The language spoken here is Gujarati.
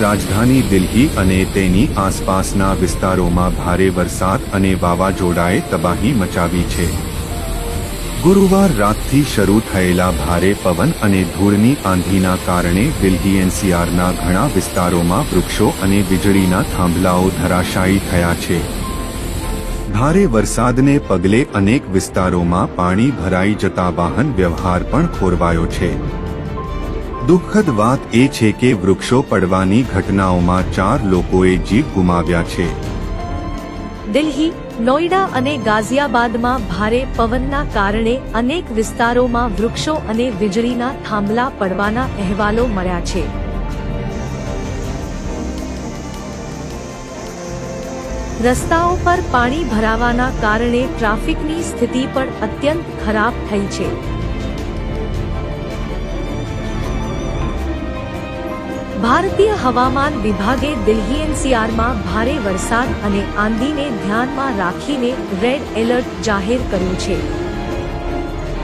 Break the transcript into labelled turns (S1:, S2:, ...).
S1: રાજધાની દિલ્હી અને તેની આસપાસના વિસ્તારોમાં ભારે વરસાદ અને વાવાઝોડાએ તબાહી મચાવી છે. ગુરુવાર રાતથી શરૂ થયેલા ભારે પવન અને ધૂળની આંધીના કારણે દિલ્હી એનસીઆરના ઘણા વિસ્તારોમાં વૃક્ષો અને વીજળીના થાંભલાઓ ધરાશાયી થયા છે. ભારે વરસાદને પગલે અનેક વિસ્તારોમાં પાણી ભરાઈ જતા વાહન વ્યવહાર પણ ખોરવાયો છે. દુઃખદ વાત એ છે કે વૃક્ષો પડવાની ઘટનાઓમાં ચાર લોકોએ જીવ ગુમાવ્યા છે.
S2: દિલ્હી, નોઈડા અને ગાઝિયાબાદમાં ભારે પવનના કારણે અનેક વિસ્તારોમાં વૃક્ષો અને વીજળીના થાંભલા પડવાના અહેવાલો મળ્યા છે. રસ્તાઓ પર પાણી ભરાવાના કારણે ટ્રાફિકની સ્થિતિ પણ અત્યંત ખરાબ થઈ છે. ભારતીય હવામાન વિભાગે દિલ્હી એનસીઆરમાં ભારે વરસાદ અને આંધીને ધ્યાનમાં રાખીને રેડ એલર્ટ જાહેર કર્યું છે.